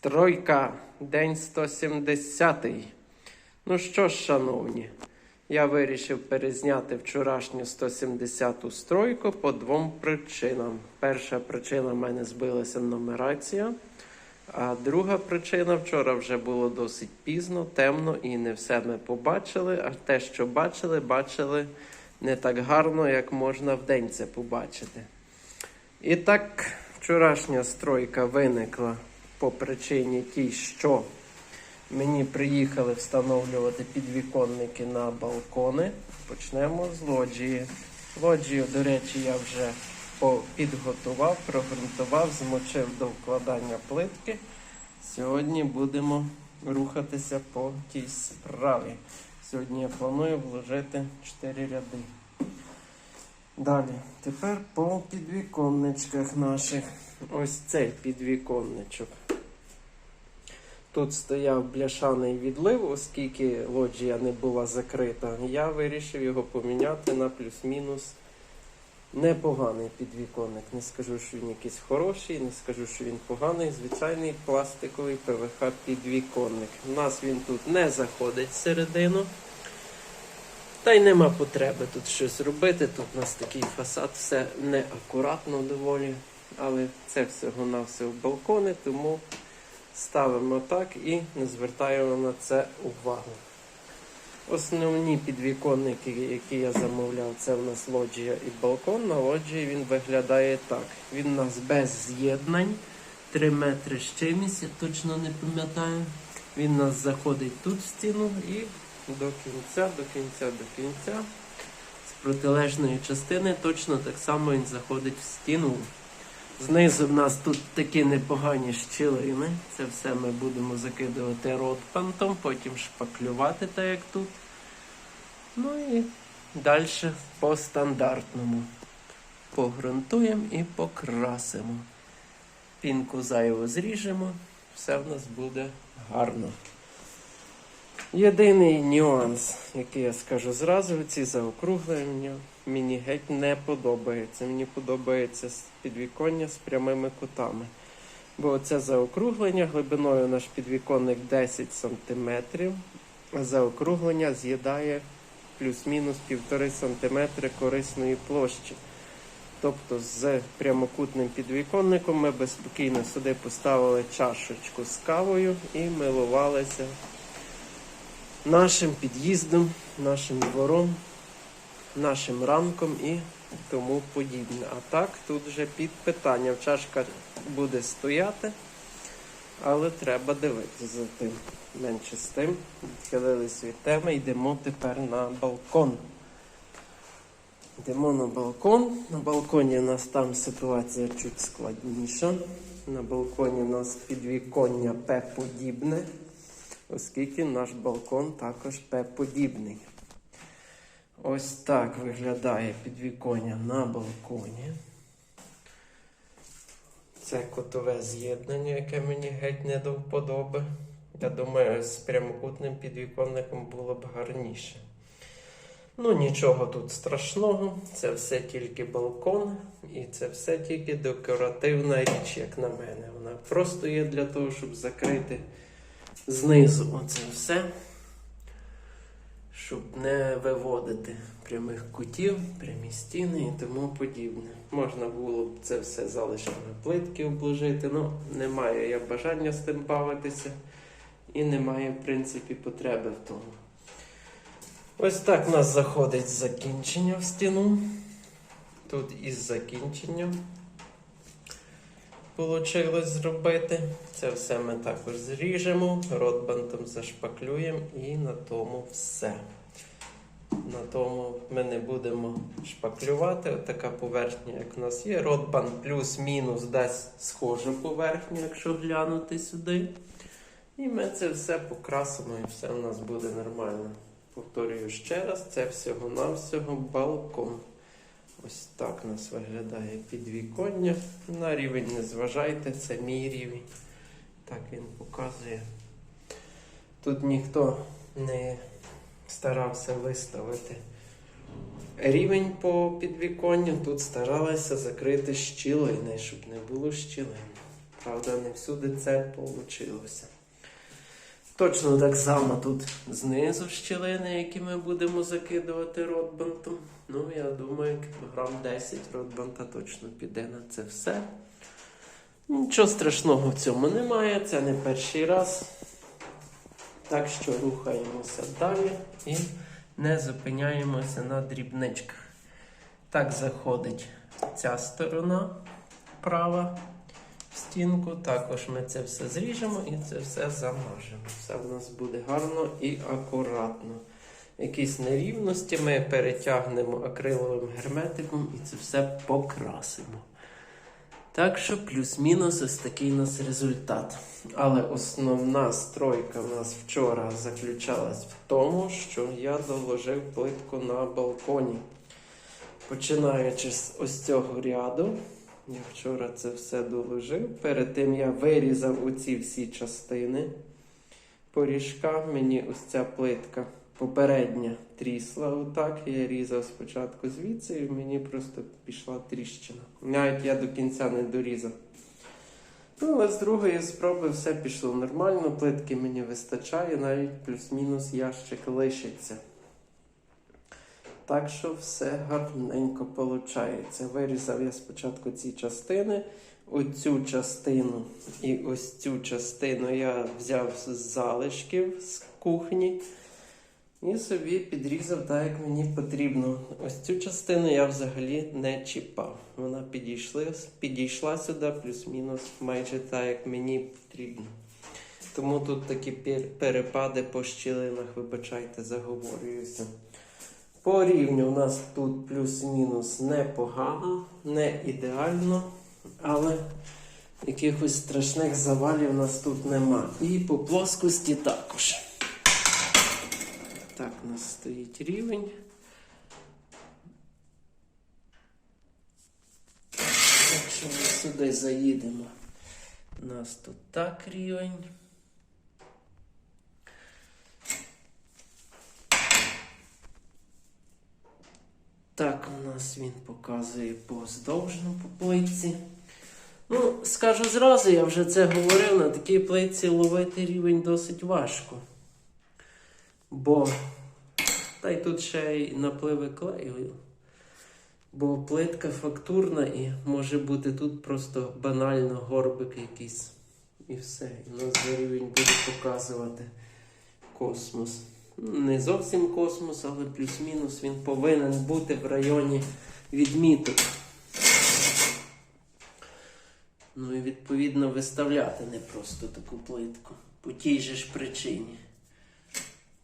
Стройка, день 170. Ну що ж, шановні, я вирішив перезняти вчорашню 170-ту стройку по двом причинам. Перша причина в мене збилася нумерація. А друга причина вчора вже було досить пізно, темно і не все ми побачили. А те, що бачили, бачили не так гарно, як можна вдень це побачити. І так, вчорашня стройка виникла по причині тій, що мені приїхали встановлювати підвіконники на балкони. Почнемо з лоджії. Лоджію, до речі, я вже підготував, прогрунтував, змочив до вкладання плитки. Сьогодні будемо рухатися по тій справі. Сьогодні я планую вложити 4 ряди. Далі, тепер по підвіконничках наших. Ось цей підвіконничок. Тут стояв бляшаний відлив, оскільки лоджія не була закрита. Я вирішив його поміняти на плюс-мінус непоганий підвіконник. Не скажу, що він якийсь хороший, не скажу, що він поганий. Звичайний пластиковий ПВХ підвіконник. У нас він тут не заходить всередину. Та й нема потреби тут щось робити. Тут у нас такий фасад, все неакуратно доволі. Але це всього-навсього балкони, тому ставимо так і не звертаємо на це увагу. Основні підвіконники, які я замовляв, це в нас лоджія і балкон. На лоджії він виглядає так. Він у нас без з'єднань, 3 метри з чимось, я точно не пам'ятаю. Він у нас заходить тут в стіну і до кінця, до кінця, до кінця. З протилежної частини точно так само він заходить в стіну. Знизу в нас тут такі непогані щілини. Це все ми будемо закидувати ротпантом, потім шпаклювати, так як тут. Ну і далі по стандартному. Погрунтуємо і покрасимо. Пінку зайву зріжемо, все в нас буде гарно. Єдиний нюанс, який я скажу зразу, ці заокруглення мені геть не подобається. Мені подобається підвіконня з прямими кутами. Бо це заокруглення глибиною наш підвіконник 10 см, а заокруглення з'їдає плюс-мінус 1,5 см корисної площі. Тобто з прямокутним підвіконником ми би спокійно сюди поставили чашечку з кавою і милувалися нашим під'їздом, нашим двором, нашим ранком і тому подібне. А так, тут вже під питанням. Чашка буде стояти, але треба дивитися за тим. Менше з тим. Відхилились від теми, йдемо тепер на балкон. Йдемо на балкон. На балконі у нас там ситуація чуть складніша. На балконі у нас підвіконня П-подібне, оскільки наш балкон також П-подібний. Ось так виглядає підвіконня на балконі. Це котове з'єднання, яке мені геть не до вподоби. Я думаю, з прямокутним підвіконником було б гарніше. Ну, нічого тут страшного, це все тільки балкон, і це все тільки декоративна річ, як на мене. Вона просто є для того, щоб закрити знизу оце все, щоб не виводити прямих кутів, прямі стіни і тому подібне. Можна було б це все залишками плитки обложити, ну немає я бажання з тим бавитися, і немає, в принципі, потреби в тому. Ось так у нас заходить закінчення в стіну. Тут із закінченням вийшло зробити. Це все ми також зріжемо, ротбантом зашпаклюємо і на тому все. На тому ми не будемо шпаклювати. От така поверхня, як у нас є. Ротбанд плюс-мінус дасть схожу поверхню, якщо глянути сюди. І ми це все покрасимо, і все у нас буде нормально. Повторюю ще раз, це всього-навсього балкон. Ось так нас виглядає підвіконня. На рівень не зважайте, це мій рівень. Так він показує. Тут ніхто не старався виставити рівень по підвіконню. Тут старалися закрити щілини, щоб не було щілин. Правда, не всюди це вийшло. Точно так само тут знизу щілини, які ми будемо закидувати ротбантом. Ну, я думаю, кілограм 10 ротбанта точно піде на це все. Нічого страшного в цьому немає, це не перший раз. Так що рухаємося далі і не зупиняємося на дрібничках. Так заходить ця сторона права в стінку. Також ми це все зріжемо і це все замажемо. Все в нас буде гарно і акуратно. Якісь нерівності ми перетягнемо акриловим герметиком і це все покрасимо. Так що плюс-мінус ось такий у нас результат. Але основна стройка в нас вчора заключалась в тому, що я доложив плитку на балконі. Починаючи з ось цього ряду, я вчора це все доложив. Перед тим я вирізав оці всі частини поріжка. Мені ось ця плитка попередня трісла отак. Я різав спочатку звідси, і мені просто пішла тріщина. Навіть я до кінця не дорізав. Ну, але з другої спроби все пішло нормально, плитки мені вистачає, навіть плюс-мінус ящик лишиться. Так що все гарненько виходить. Вирізав я спочатку ці частини. Оцю частину і ось цю частину я взяв з залишків з кухні і собі підрізав так, як мені потрібно. Ось цю частину я взагалі не чіпав. Вона підійшла, підійшла сюди, плюс-мінус майже так, як мені потрібно. Тому тут такі перепади по щілинах, вибачайте, заговорююся. По рівню у нас тут плюс-мінус непогано, не ідеально, але якихось страшних завалів у нас тут нема. І по плоскості також. Так, у нас стоїть рівень. Якщо ми сюди заїдемо, у нас тут так рівень. Так, у нас він показує поздовжну по плитці. Ну, скажу зразу, я вже це говорив, на такій плитці ловити рівень досить важко. Бо та й тут ще й напливи клею. Бо плитка фактурна і може бути тут просто банально горбик якийсь. І все. І у нас за рівень буде показувати космос. Не зовсім космос, але плюс-мінус він повинен бути в районі відміток. Ну і відповідно виставляти не просто таку плитку. По тій же ж причині.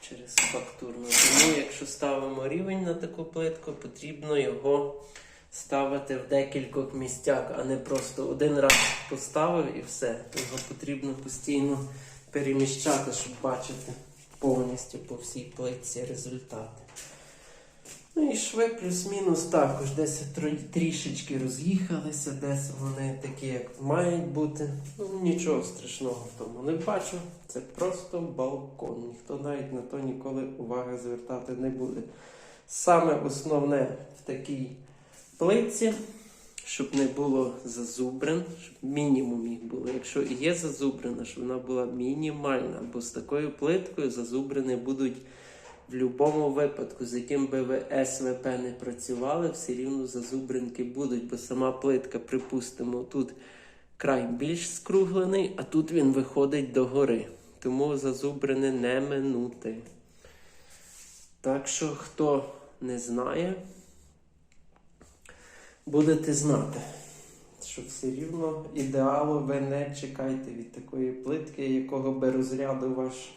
Через фактурну. Тому, якщо ставимо рівень на таку плитку, потрібно його ставити в декількох місцях, а не просто один раз поставив і все. Його потрібно постійно переміщати, щоб бачити повністю по всій плитці результати. Ну і шви плюс-мінус також десь трішечки роз'їхалися, десь вони такі, як мають бути. Ну, нічого страшного в тому не бачу. Це просто балкон. Ніхто навіть на то ніколи уваги звертати не буде. Саме основне в такій плитці, щоб не було зазубрин, щоб мінімум їх було. Якщо є зазубрина, щоб вона була мінімальна, бо з такою плиткою зазубрини будуть в будь-якому випадку, з яким би ви СВП не працювали, все рівно зазубринки будуть, бо сама плитка, припустимо, тут край більш скруглений, а тут він виходить догори. Тому зазубрини не минути. Так що, хто не знає, будете знати, що все рівно ідеалу ви не чекайте від такої плитки, якого би розряду ваш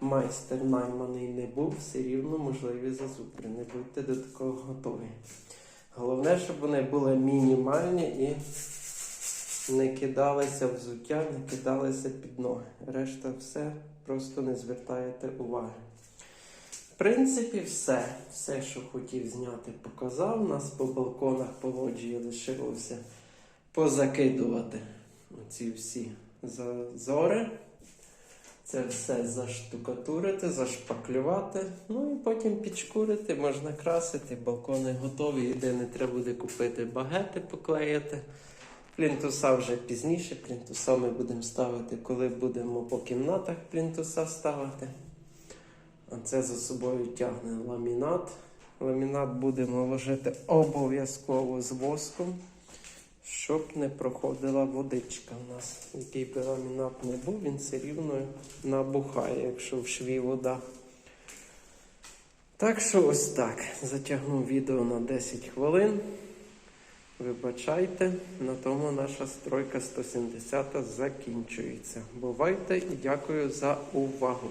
майстер найманий не був, все рівно можливі зазубрини. Будьте до такого готові. Головне, щоб вони були мінімальні і не кидалися взуття, не кидалися під ноги. Решта все просто не звертаєте уваги. Принципі, все. Все, що хотів зняти, показав. У нас по балконах по лоджії лишилося позакидувати оці всі зазори. Це все заштукатурити, зашпаклювати, ну і потім підшкурити, можна красити. Балкони готові. Єдине, треба буде купити багети, поклеїти. Плінтуса вже пізніше. Плінтуса ми будемо ставити, коли будемо по кімнатах плінтуса ставити. Це за собою тягне ламінат. Ламінат будемо ложити обов'язково з воском, щоб не проходила водичка у нас. Який би ламінат не був, він все рівно набухає, якщо в шві вода. Так що ось так. Затягнув відео на 10 хвилин. Вибачайте, на тому наша стройка 170 закінчується. Бувайте і дякую за увагу.